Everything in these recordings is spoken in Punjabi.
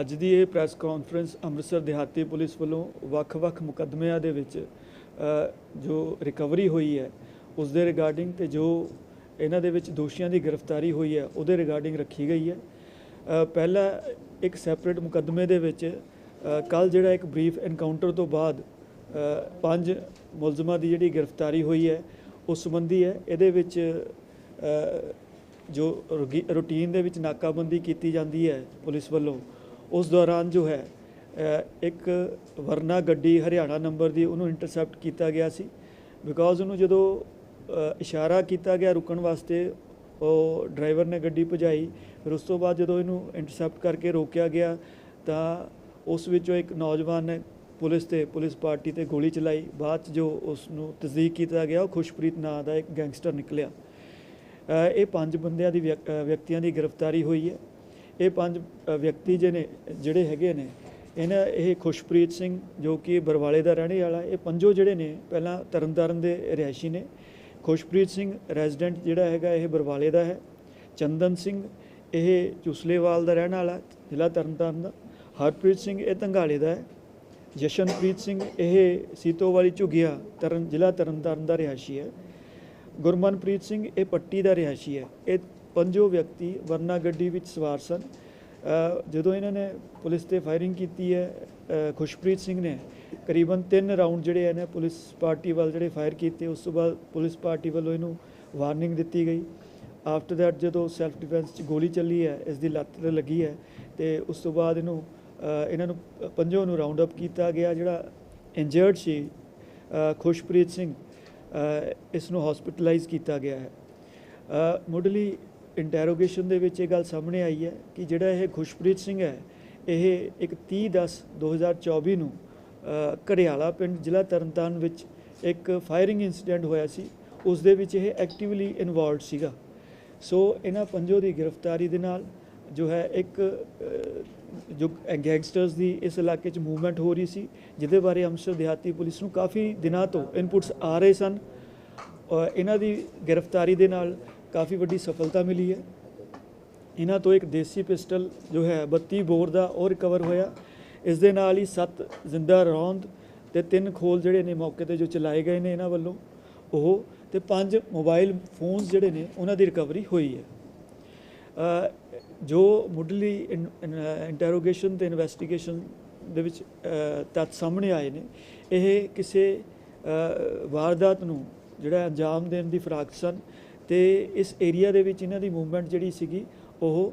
ਅੱਜ ਦੀ ਇਹ ਪ੍ਰੈਸ ਕਾਨਫਰੰਸ ਅੰਮ੍ਰਿਤਸਰ ਦਿਹਾਤੀ ਪੁਲਿਸ ਵੱਲੋਂ ਵੱਖ-ਵੱਖ ਮੁਕੱਦਮਿਆਂ ਦੇ ਵਿੱਚ ਜੋ ਰਿਕਵਰੀ ਹੋਈ ਹੈ ਉਸ ਦੇ ਰਿਗਾਰਡਿੰਗ ਤੇ ਜੋ ਇਹਨਾਂ ਦੇ ਵਿੱਚ ਦੋਸ਼ੀਆਂ ਦੀ ਗ੍ਰਿਫਤਾਰੀ ਹੋਈ ਹੈ ਉਹਦੇ ਰਿਗਾਰਡਿੰਗ ਰੱਖੀ ਗਈ ਹੈ। ਅ, ਪਹਿਲਾ ਇੱਕ ਸੈਪਰੇਟ ਮੁਕੱਦਮੇ ਦੇ ਵਿੱਚ ਕੱਲ ਜਿਹੜਾ ਇੱਕ ਬਰੀਫ ਐਨਕਾਊਂਟਰ ਤੋਂ ਬਾਅਦ ਪੰਜ ਮੁਲਜ਼ਮਾਂ ਦੀ ਜਿਹੜੀ ਗ੍ਰਿਫਤਾਰੀ ਹੋਈ ਹੈ ਉਸ ਸੰਬੰਧੀ ਹੈ ਇਹਦੇ ਵਿੱਚ ਜੋ ਰੁਗੀ- ਰੂਟੀਨ ਦੇ ਵਿੱਚ ਨਾਕਾਬੰਦੀ ਕੀਤੀ ਜਾਂਦੀ ਹੈ ਪੁਲਿਸ ਵੱਲੋਂ, ਉਸ ਦੌਰਾਨ ਜੋ ਹੈ ਇੱਕ ਵਰਨਾ ਗੱਡੀ ਹਰਿਆਣਾ ਨੰਬਰ ਦੀ ਉਹਨੂੰ ਇੰਟਰਸੈਪਟ ਕੀਤਾ ਗਿਆ ਸੀ। ਬਿਕੋਜ਼ ਉਹਨੂੰ ਜਦੋਂ ਇਸ਼ਾਰਾ ਕੀਤਾ ਗਿਆ ਰੁਕਣ ਵਾਸਤੇ, ਉਹ ਡਰਾਈਵਰ ਨੇ ਗੱਡੀ ਭਜਾਈ, ਫਿਰ ਉਸ ਤੋਂ ਬਾਅਦ ਜਦੋਂ ਇਹਨੂੰ ਇੰਟਰਸੈਪਟ ਕਰਕੇ ਰੋਕਿਆ ਗਿਆ, ਤਾਂ ਉਸ ਵਿੱਚੋਂ ਇੱਕ ਨੌਜਵਾਨ ਨੇ ਪੁਲਿਸ ਤੇ, ਪੁਲਿਸ ਪਾਰਟੀ ਤੇ ਗੋਲੀ ਚਲਾਈ। ਬਾਅਦ 'ਚ ਜੋ ਉਸ ਨੂੰ ਤਸਦੀਕ ਕੀਤਾ ਗਿਆ, ਉਹ ਖੁਸ਼ਪ੍ਰੀਤ ਨਾਂ ਦਾ ਇੱਕ ਗੈਂਗਸਟਰ ਨਿਕਲਿਆ। ਇਹ ਪੰਜ ਬੰਦਿਆਂ ਦੀ ਵਿਅਕ- ਵਿਅਕਤੀਆਂ ਦੀ ਗ੍ਰਿਫਤਾਰੀ ਹੋਈ ਹੈ। ਇਹ ਪੰਜ ਵਿਅਕਤੀ ਜਿਹਨੇ ਜਿਹੜੇ ਹੈਗੇ ਨੇ, ਇਹਨਾਂ, ਇਹ ਖੁਸ਼ਪ੍ਰੀਤ ਸਿੰਘ, ਜੋ ਕਿ ਬਰਵਾਲੇ ਦਾ ਰਹਿਣੇ ਵਾਲਾ, ਇਹ ਪੰਜੋ ਜਿਹੜੇ ਨੇ, ਪਹਿਲਾਂ ਤਰਨਤਾਰਨ ਦੇ ਰਿਹਾਇਸ਼ੀ ਨੇ। ਖੁਸ਼ਪ੍ਰੀਤ ਸਿੰਘ ਰੈਜ਼ੀਡੈਂਟ ਜਿਹੜਾ ਹੈਗਾ, ਇਹ ਬਰਵਾਲੇ ਦਾ ਹੈ। ਚੰਦਨ ਸਿੰਘ, ਇਹ ਚੁਸਲੇਵਾਲ ਦਾ ਰਹਿਣ ਵਾਲਾ, ਜ਼ਿਲ੍ਹਾ ਤਰਨਤਾਰਨ ਦਾ। ਹਰਪ੍ਰੀਤ ਸਿੰਘ, ਇਹ ਧੰਗਾਲੇ ਦਾ ਹੈ। ਜਸ਼ਨਪ੍ਰੀਤ ਸਿੰਘ, ਇਹ ਸੀਤੋ ਵਾਲੀ ਝੁਗਿਆ ਤਰਨ, ਜ਼ਿਲ੍ਹਾ ਤਰਨਤਾਰਨ ਦਾ ਰਿਹਾਇਸ਼ੀ ਹੈ। ਗੁਰਮਨਪ੍ਰੀਤ ਸਿੰਘ, ਇਹ ਪੱਟੀ ਦਾ ਰਿਹਾਇਸ਼ੀ ਹੈ। ਇਹ ਪੰਜੋ ਵਿਅਕਤੀ ਵਰਨਾ ਗੱਡੀ ਵਿੱਚ ਸਵਾਰ ਸਨ। ਜਦੋਂ ਇਹਨਾਂ ਨੇ ਪੁਲਿਸ ਤੇ ਫਾਇਰਿੰਗ ਕੀਤੀ ਹੈ ਖੁਸ਼ਪ੍ਰੀਤ ਸਿੰਘ ਨੇ ਕਰੀਬਨ 3 ਰਾਉਂਡ ਜਿਹੜੇ ਇਹਨੇ ਪੁਲਿਸ ਪਾਰਟੀ ਵੱਲ ਜਿਹੜੇ ਫਾਇਰ ਕੀਤੇ, ਉਸ ਤੋਂ ਬਾਅਦ ਪੁਲਿਸ ਪਾਰਟੀ ਵੱਲੋਂ ਇਹਨੂੰ ਵਾਰਨਿੰਗ ਦਿੱਤੀ ਗਈ। ਆਫਟਰ ਦੈਟ ਜਦੋਂ ਸੈਲਫ ਡਿਫੈਂਸ 'ਚ ਗੋਲੀ ਚੱਲੀ ਹੈ, ਇਸ ਦੀ ਲੱਤ ਤੇ ਲੱਗੀ ਹੈ ਤੇ ਉਸ ਤੋਂ ਬਾਅਦ ਇਹਨੂੰ ਇਹਨਾਂ ਨੂੰ ਪੰਜੋ ਨੂੰ ਰਾਉਂਡ ਅਪ ਕੀਤਾ ਗਿਆ ਜਿਹੜਾ ਇੰਜਰਡ ਸੀ ਖੁਸ਼ਪ੍ਰੀਤ ਸਿੰਘ। ਇਸ ਨੂੰ ਹਸਪੀਟਲਾਈਜ਼ ਕੀਤਾ ਗਿਆ ਹੈ। ਮੁੱਢਲੀ ਇੰਟਰੋਗੇਸ਼ਨ ਦੇ ਵਿੱਚ ਇਹ ਗੱਲ ਸਾਹਮਣੇ ਆਈ ਹੈ ਕਿ ਜਿਹੜਾ ਇਹ ਖੁਸ਼ਪ੍ਰੀਤ ਸਿੰਘ ਹੈ ਇਹ ਇੱਕ 30 10 2024 ਨੂੰ ਅ, ਘੜਿਆਲਾ ਪਿੰਡ ਜ਼ਿਲ੍ਹਾ ਤਰਨਤਾਰਨ ਵਿੱਚ ਇੱਕ ਫਾਇਰਿੰਗ ਇਨਸੀਡੈਂਟ ਹੋਇਆ ਸੀ। ਉਸ ਦੇ ਵਿੱਚ ਇਹ ਐਕਟਿਵਲੀ ਇਨਵੋਲਵਡ ਸੀਗਾ। ਸੋ ਇਹਨਾਂ ਪੰਜੋ ਦੀ ਗ੍ਰਿਫਤਾਰੀ ਦੇ ਨਾਲ ਜੋ ਹੈ ਇੱਕ ਜੋ ਗੈਂਗਸਟਰਸ ਦੀ ਇਸ ਇਲਾਕੇ 'ਚ ਮੂਵਮੈਂਟ ਹੋ ਰਹੀ ਸੀ, ਜਿਹਦੇ ਬਾਰੇ ਅੰਮ੍ਰਿਤਸਰ ਦਿਹਾਤੀ ਪੁਲਿਸ ਨੂੰ ਕਾਫੀ ਦਿਨਾਂ ਤੋਂ ਇਨਪੁਟਸ ਆ ਰਹੇ ਸਨ। ਇਹਨਾਂ ਦੀ ਗ੍ਰਿਫਤਾਰੀ ਦੇ ਨਾਲ ਕਾਫੀ ਵੱਡੀ ਸਫਲਤਾ ਮਿਲੀ ਹੈ। ਇਹਨਾਂ ਤੋਂ ਇੱਕ ਦੇਸੀ ਪਿਸਟਲ ਜੋ ਹੈ 32 ਬੋਰ ਦਾ ਉਹ ਰਿਕਵਰ ਹੋਇਆ। ਇਸ ਦੇ ਨਾਲ ਹੀ 7 ਜ਼ਿੰਦਾ ਰੌਂਦ ਤੇ ਤਿੰਨ ਖੋਲ ਜਿਹੜੇ ਨੇ ਮੌਕੇ ਤੇ ਜੋ ਚਲਾਏ ਗਏ ਨੇ ਇਹਨਾਂ ਵੱਲੋਂ, ਉਹ ਤੇ ਪੰਜ ਮੋਬਾਈਲ ਫੋਨਸ ਜਿਹੜੇ ਨੇ, ਉਹਨਾਂ ਦੀ ਰਿਕਵਰੀ ਹੋਈ ਹੈ। ਜੋ ਮੁੱਢਲੀ ਇੰਟਰੋਗੇਸ਼ਨ ਤੇ ਇਨਵੈਸਟੀਗੇਸ਼ਨ ਦੇ ਵਿੱਚ ਅ, ਤੱਥ ਸਾਹਮਣੇ ਆਏ ਨੇ ਇਹ ਕਿਸੇ ਵਾਰਦਾਤ ਨੂੰ ਜਿਹੜਾ ਅੰਜਾਮ ਦੇਣ ਦੀ ਫਰਾਕ ਸਨ ਤੇ ਇਸ ਏਰੀਆ ਦੇ ਵਿੱਚ ਇਹਨਾਂ ਦੀ ਮੂਵਮੈਂਟ ਜਿਹੜੀ ਸੀਗੀ ਉਹ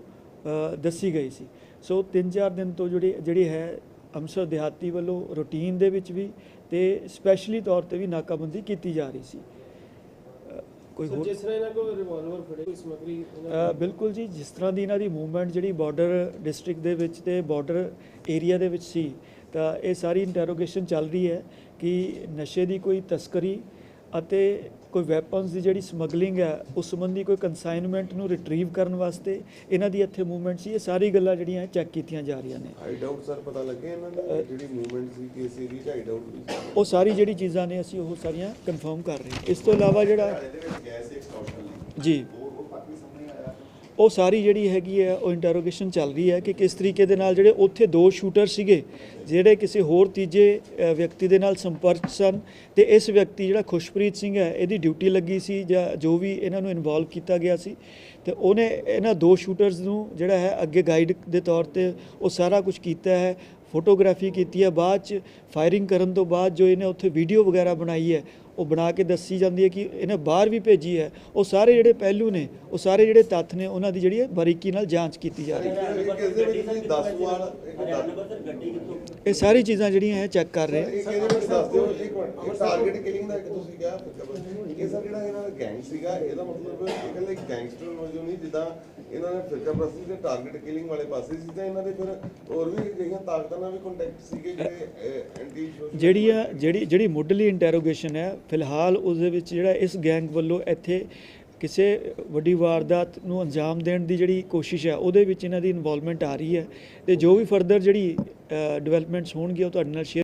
ਦੱਸੀ ਗਈ ਸੀ। ਸੋ 3-4 ਦਿਨ ਤੋਂ ਜਿਹੜੀ ਜਿਹੜੀ ਹੈ ਅੰਮ੍ਰਿਤਸਰ ਦਿਹਾਤੀ ਵੱਲੋਂ ਰੂਟੀਨ ਦੇ ਵਿੱਚ ਵੀ ਤੇ ਸਪੈਸ਼ਲੀ ਤੌਰ ਤੇ ਵੀ ਨਾਕਾਬੰਦੀ ਕੀਤੀ ਜਾ ਰਹੀ ਸੀ। ਕੋਈ ਹੋਰ? ਜਿਸ ਤਰ੍ਹਾਂ ਇਹਨਾਂ ਕੋਲ ਰਿਵਾਲਵਰ ਫੜੇ ਕੋਈ ਸਮਗਰੀ ਬਿਲਕੁਲ ਜੀ ਜਿਸ ਤਰ੍ਹਾਂ ਦੀ ਇਹਨਾਂ ਦੀ ਮੂਵਮੈਂਟ ਜਿਹੜੀ ਬਾਰਡਰ ਡਿਸਟ੍ਰਿਕਟ ਦੇ ਵਿੱਚ ਤੇ ਬਾਰਡਰ ਏਰੀਆ ਦੇ ਵਿੱਚ ਸੀ ਤਾਂ ਇਹ ਸਾਰੀ ਇੰਟਰੋਗੇਸ਼ਨ ਚੱਲ ਰਹੀ ਹੈ ਕਿ ਨਸ਼ੇ ਦੀ ਕੋਈ ਤਸਕਰੀ ਅਤੇ ਕੋਈ ਵੈਪਨਸ ਦੀ ਜਿਹੜੀ ਸਮਗਲਿੰਗ ਹੈ ਉਸ ਸੰਬੰਧੀ ਕੋਈ ਕਨਸਾਈਨਮੈਂਟ ਨੂੰ ਰਿਟਰੀਵ ਕਰਨ ਵਾਸਤੇ ਇਹਨਾਂ ਦੀ ਇੱਥੇ ਮੂਵਮੈਂਟ ਸੀ ਇਹ ਸਾਰੀ ਗੱਲਾਂ ਜਿਹੜੀਆਂ ਚੈੱਕ ਕੀਤੀਆਂ ਜਾ ਰਹੀਆਂ ਨੇ। ਹਾਈਡ ਆਊਟ ਸਰ ਪਤਾ ਲੱਗੇ ਇਹਨਾਂ ਦੀ ਜਿਹੜੀ ਮੂਵਮੈਂਟ ਸੀ ਕਿਸ ਚ ਹਾਈਡ ਆਊਟ ਉਹ ਸਾਰੀ ਜਿਹੜੀ ਚੀਜ਼ਾਂ ਨੇ ਅਸੀਂ ਉਹ ਸਾਰੀਆਂ ਕਨਫਰਮ ਕਰ ਰਹੇ ਹਾਂ। ਇਸ ਤੋਂ ਇਲਾਵਾ ਜਿਹੜਾ ਜੀ ਉਹ ਉਹ ਬਾਕੀ ਸਾਹਮਣੇ ਆਇਆ ਉਹ ਸਾਰੀ ਜਿਹੜੀ ਹੈਗੀ ਹੈ, ਉਹ ਇੰਟਰੋਗੇਸ਼ਨ ਚੱਲ ਰਹੀ ਹੈ ਕਿ ਕਿਸ ਤਰੀਕੇ ਦੇ ਨਾਲ ਜਿਹੜੇ ਉੱਥੇ ਦੋ ਸ਼ੂਟਰ ਸੀਗੇ, ਜਿਹੜੇ ਕਿਸੇ ਹੋਰ ਤੀਜੇ ਵਿਅਕਤੀ ਦੇ ਨਾਲ ਸੰਪਰਕ ਸਨ ਤੇ ਇਸ ਵਿਅਕਤੀ ਜਿਹੜਾ ਖੁਸ਼ਪ੍ਰੀਤ ਸਿੰਘ ਹੈ, ਇਹਦੀ ਡਿਊਟੀ ਲੱਗੀ ਸੀ ਜਾਂ ਜੋ ਵੀ ਇਹਨਾਂ ਨੂੰ ਇਨਵੋਲਵ ਕੀਤਾ ਗਿਆ ਸੀ ਤੇ ਉਹਨੇ ਇਹਨਾਂ ਦੋ ਸ਼ੂਟਰਸ ਨੂੰ ਜਿਹੜਾ ਹੈ, ਅੱਗੇ ਗਾਈਡ ਦੇ ਤੌਰ ਤੇ ਉਹ ਸਾਰਾ ਕੁਝ ਕੀਤਾ ਹੈ ਫੋਟੋਗ੍ਰਾਫੀ ਕੀਤੀ ਹੈ, ਬਾਅਦ ਚ ਫਾਇਰਿੰਗ ਕਰਨ ਤੋਂ ਬਾਅਦ ਜੋ ਇਹਨੇ ਉੱਥੇ ਵੀਡੀਓ ਵਗੈਰਾ ਬਣਾਈ ਹੈ ਉਹ ਬਣਾ ਕੇ ਦੱਸੀ ਜਾਂਦੀ ਹੈ ਕਿ ਇਹਨੇ ਬਾਹਰ ਵੀ ਭੇਜੀ ਹੈ। ਉਹ ਸਾਰੇ ਜਿਹੜੇ ਪਹਿਲੂ ਨੇ ਉਹ ਸਾਰੇ ਜਿਹੜੇ ਤੱਥ ਨੇ ਉਹਨਾਂ ਦੀ ਜਿਹੜੀ ਹੈ ਬਾਰੀਕੀ ਨਾਲ ਜਾਂਚ ਕੀਤੀ ਜਾ ਰਹੀ ਹੈ। ਇੱਕ ਇਹਦੇ ਵਿੱਚ ਤੁਸੀਂ 10 ਵਾਰ ਇੱਕ ਦਸ- ਇਹ ਸਾਰੀ ਚੀਜ਼ਾਂ ਜਿਹੜੀਆਂ ਹੈ ਚੈੱਕ ਕਰ ਰਹੇ ਹਾਂ ਇੱਕ ਇਹਦੇ ਵਿੱਚ ਦੱਸ ਦਿਓ? ਇੱਕ ਮਿੰਟ ਇੱਕ ਟਾਰਗੇਟ ਕਿਲਿੰਗ ਦਾ ਇੱਕ ਤੁਸੀਂ ਕਿਹਾ ਇਹ ਸਰ ਜਿਹੜਾ ਇਹਨਾਂ ਦਾ ਗੈਂਗ ਸੀਗਾ ਇਹਦਾ ਮਤਲਬ ਇਹ ਕਹਿੰਦੇ ਗੈਂਗਸਟਰ ਵਜੋਂ ਨਹੀਂ ਜਿੱਦਾਂ ਇਹਨਾਂ ਨੇ ਫਿਰਕਾ ਪ੍ਰਸਤੀ ਦੇ ਟਾਰਗੇਟ ਕਿਲਿੰਗ ਵਾਲੇ ਪਾਸੇ ਸੀ ਤਾਂ ਇਹਨਾਂ ਦੇ ਫਿਰ ਹੋਰ ਵੀ ਜਿਹੜੀਆਂ ਤਾਕਤਾਂ ਨਾਲ ਵੀ ਕੰਟੈਕਟ ਸੀਗੇ ਜਿਹੜੇ ਐਂਟੀ ਜਿਹੜੀ ਜਿਹੜੀ ਜਿਹੜੀ ਮੁੱਢਲੀ ਇੰਟਰੋਗੇਸ਼ਨ ਹੈ ਫਿਲਹਾਲ ਉਸ ਦੇ ਵਿੱਚ ਜਿਹੜਾ ਇਸ ਗੈਂਗ ਵੱਲੋਂ ਇੱਥੇ ਕਿਸੇ ਵੱਡੀ ਵਾਰਦਾਤ ਨੂੰ ਅੰਜਾਮ ਦੇਣ ਦੀ ਜਿਹੜੀ ਕੋਸ਼ਿਸ਼ ਹੈ, ਉਹਦੇ ਵਿੱਚ ਇਹਨਾਂ ਦੀ ਇਨਵੋਲਵਮੈਂਟ ਆ ਰਹੀ ਹੈ ਤੇ ਜੋ ਵੀ ਫਰਦਰ ਜਿਹੜੀ ਡਿਵੈਲਪਮੈਂਟਸ ਹੋਣਗੀਆਂ ਉਹ ਤੁਹਾਡੇ ਨਾਲ ਸ਼ੇਅਰ